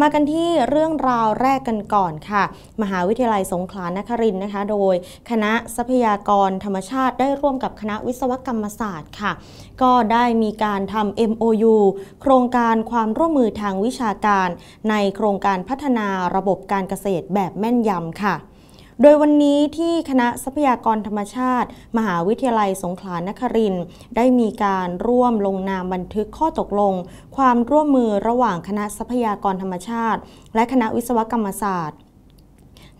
มากันที่เรื่องราวแรกกันก่อนค่ะ มหาวิทยาลัยสงขลานครินทร์นะคะ โดยคณะทรัพยากรธรรมชาติได้ร่วมกับคณะวิศวกรรมศาสตร์ค่ะ ก็ได้มีการทำ MOU โครงการความร่วมมือทางวิชาการ ในโครงการพัฒนาระบบการเกษตรแบบแม่นยำค่ะ โดยวันนี้ที่คณะทรัพยากรธรรมชาติ มหาวิทยาลัยสงขลานครินทร์ได้มีการร่วมลงนามบันทึกข้อตกลง ความร่วมมือระหว่างคณะทรัพยากรธรรมชาติ และคณะวิศวกรรมศาสตร์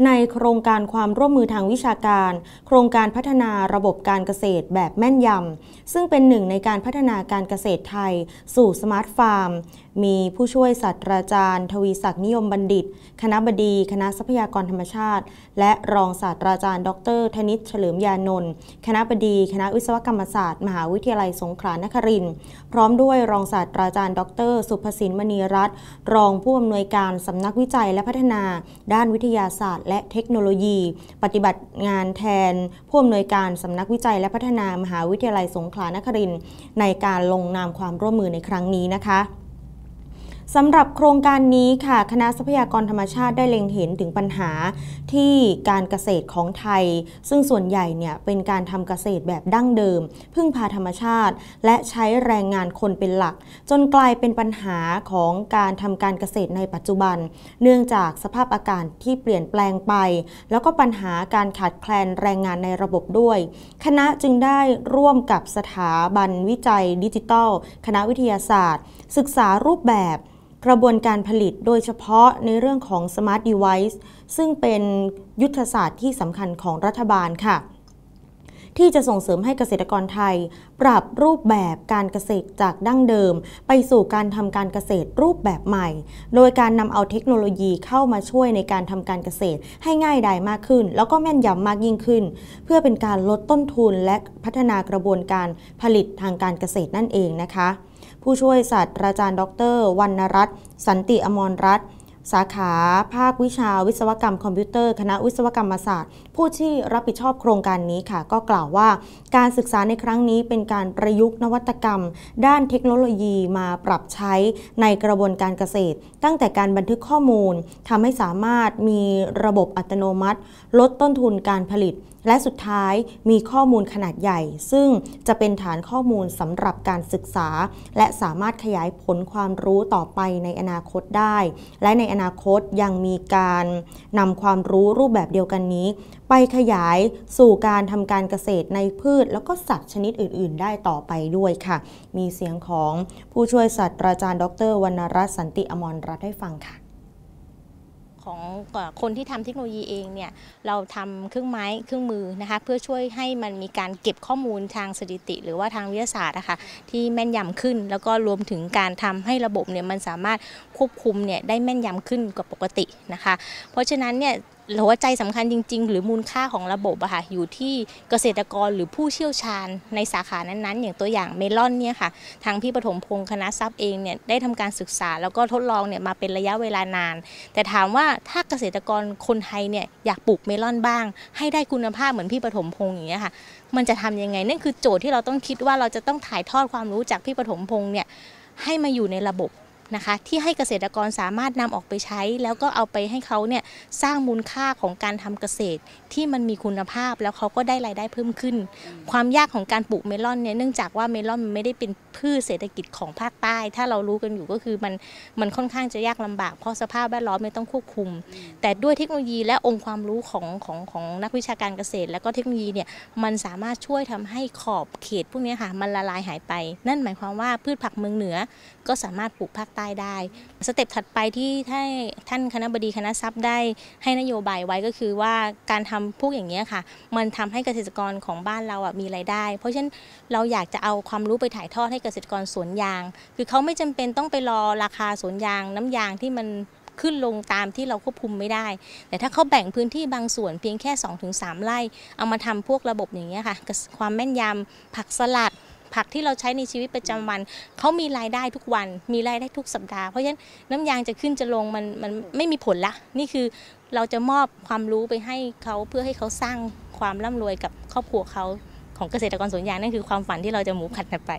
ในโครงการความร่วมมือทางวิชาการ โครงการพัฒนาระบบการเกษตรแบบแม่นยำซึ่งเป็นหนึ่งในการพัฒนาการเกษตรไทย สู่สมาร์ทฟาร์ม มีผู้ช่วยศาสตราจารย์ ทวีศักดิ์นิยมบัณฑิต คณะบดี คณะทรัพยากรธรรมชาติ และรองศาสตราจารย์ ดร ธนิตเฉลิมยานนท์คณะบดี คณะวิศวกรรมศาสตร์ มหาวิทยาลัยสงขลานครินทร์พร้อมด้วยรองศาสตราจารย์ ดร สุภสินมณีรัตน์รองผู้อำนวยการสำนักวิจัยและพัฒนา ด้านวิทยาศาสตร์และเทคโนโลยี ปฏิบัติงานแทนผู้อำนวยการสำนักวิจัยและพัฒนามหาวิทยาลัยสงขลานครินในการลงนามความร่วมมือในครั้งนี้นะคะ สำหรับโครงการนี้ค่ะ คณะทรัพยากรธรรมชาติได้เล็งเห็นถึงปัญหาที่การเกษตรของไทย ซึ่งส่วนใหญ่เนี่ยเป็นการทำเกษตรแบบดั้งเดิม พึ่งพาธรรมชาติ และใช้แรงงานคนเป็นหลัก จนกลายเป็นปัญหาของการทำการเกษตรในปัจจุบัน เนื่องจากสภาพอากาศที่เปลี่ยนแปลงไป แล้วก็ปัญหาการขาดแคลนแรงงานในระบบด้วย คณะจึงได้ร่วมกับสถาบันวิจัยดิจิทัล คณะวิทยาศาสตร์ ศึกษารูปแบบ กระบวนการผลิตโดยเฉพาะในเรื่องของ Smart Device ซึ่งเป็นยุทธศาสตร์ที่สำคัญของรัฐบาลค่ะ ที่จะส่งเสริมให้เกษตรกรไทย ปรับรูปแบบการเกษตรจากดั้งเดิม ไปสู่การทำการเกษตรรูปแบบใหม่ โดยการนำเอาเทคโนโลยีเข้ามาช่วยในการทำการเกษตรให้ง่ายดายมากขึ้น แล้วก็แม่นยำมากยิ่งขึ้น เพื่อเป็นการลดต้นทุนและพัฒนากระบวนการผลิตทางการเกษตรนั่นเองนะคะ ผู้ช่วยศาสตราจารย์ ดรวรรณรัตน์สันติอมรรัตน์ สาขาภาควิชาวิศวกรรมคอมพิวเตอร์ คณะวิศวกรรมศาสตร์ ผู้ที่รับผิดชอบโครงการนี้ค่ะ ก็กล่าวว่าการศึกษาในครั้งนี้เป็นการประยุกต์นวัตกรรม ด้านเทคโนโลยีมาปรับใช้ในกระบวนการเกษตร ตั้งแต่การบันทึกข้อมูลทำให้สามารถมีระบบอัตโนมัติ ลดต้นทุนการผลิต และสุดท้ายมีข้อมูลขนาดใหญ่ ซึ่งจะเป็นฐานข้อมูลสำหรับการศึกษา และสามารถขยายผลความรู้ต่อไปในอนาคตได้ และในอนาคตยังมีการนำความรู้รูปแบบเดียวกันนี้ ไปขยายสู่การทำการเกษตรในพืช แล้วก็สัตว์ชนิดอื่น ๆ ได้ต่อไปด้วยค่ะ มีเสียงของผู้ช่วยศาสตราจารย์ ดรวรรณรัตน์สันติอมรรัตน์ให้ฟังค่ะ ของคนที่ทำเทคโนโลยีเองเนี่ยเราทำเครื่องไม้เครื่องมือนะคะเพื่อช่วยให้มันมีการเก็บข้อมูลทางสถิติ หรือว่าทางวิทยาศาสตร์นะคะที่แม่นยำขึ้น แล้วก็รวมถึงการทำให้ระบบเนี่ยมันสามารถควบคุมเนี่ยได้แม่นยำขึ้นกว่าปกตินะคะ เพราะฉะนั้นเนี่ย หัวใจสำคัญจริง ๆ หรือมูลค่าของระบบอะค่ะอยู่ที่เกษตรกรหรือผู้เชี่ยวชาญในสาขานั้นๆ อย่างตัวอย่างเมลอนเนี่ยค่ะทางพี่ปฐมพงศ์คณะทรัพย์เองเนี่ยได้ทำการศึกษาแล้วก็ทดลองเนี่ยมาเป็นระยะเวลานาน แต่ถามว่าถ้าเกษตรกรคนไทยเนี่ยอยากปลูกเมลอนบ้าง ให้ได้คุณภาพเหมือนพี่ปฐมพงศ์อย่างเงี้ยค่ะมันจะทำยังไงนั่นคือโจทย์ที่เราต้องคิดว่าเราจะต้องถ่ายทอดความรู้จากพี่ปฐมพงศ์เนี่ยให้มาอยู่ในระบบ นะคะ ที่ให้เกษตรกรสามารถนำออกไปใช้ แล้วก็เอาไปให้เขาเนี่ยสร้างมูลค่าของการทำเกษตร ที่มันมีคุณภาพแล้วเขาก็ได้รายได้เพิ่มขึ้น ความยากของการปลูกเมลอนเนี่ยเนื่องจากว่าเมลอนมันไม่ได้เป็นพืชเศรษฐกิจของภาคใต้ ถ้าเรารู้กันอยู่ก็คือมันมันค่อนข้างจะยากลำบากเพราะสภาพแวดล้อมไม่ต้องควบคุม แต่ด้วยเทคโนโลยีและองค์ความรู้ของของของนักวิชาการเกษตร แล้วก็เทคโนโลยีเนี่ยมันสามารถช่วยทำให้ขอบเขตพวกนี้ค่ะมันละลายหายไป นั่นหมายความว่าพืชผักเมืองเหนือก็สามารถปลูกภาคใต้ได้ สเต็ปถัดไปที่ท่านท่านคณะบดีคณะทรัพย์ได้ให้นโยบายไว้ก็คือว่าการทำพวกอย่างนี้ค่ะ มันทำให้เกษตรกรของบ้านเราอะมีรายได้ เพราะฉะนั้นเราอยากจะเอาความรู้ไปถ่ายทอดให้เกษตรกรสวนยาง คือเขาไม่จำเป็นต้องไปรอราคาสวนยาง น้ำยางที่มันขึ้นลงตามที่เราควบคุมไม่ได้ แต่ถ้าเขาแบ่งพื้นที่บางส่วนเพียงแค่ 2-3 ไร่ เอามาทำพวกระบบอย่างเงี้ยค่ะ ความแม่นยำผักสลัด ผักที่เราใช้ในชีวิตประจำวันเขามีรายได้ทุกวัน มีรายได้ทุกสัปดาห์เพราะฉะนั้นน้ำยางจะขึ้นจะลงมันมันไม่มีผลละ นี่คือเราจะมอบความรู้ไปให้เขาเพื่อให้เขาสร้างความร่ำรวยกับครอบครัวเขาของเกษตรกรสวนยางนั่นคือความฝันที่เราจะหมูขัดกันไป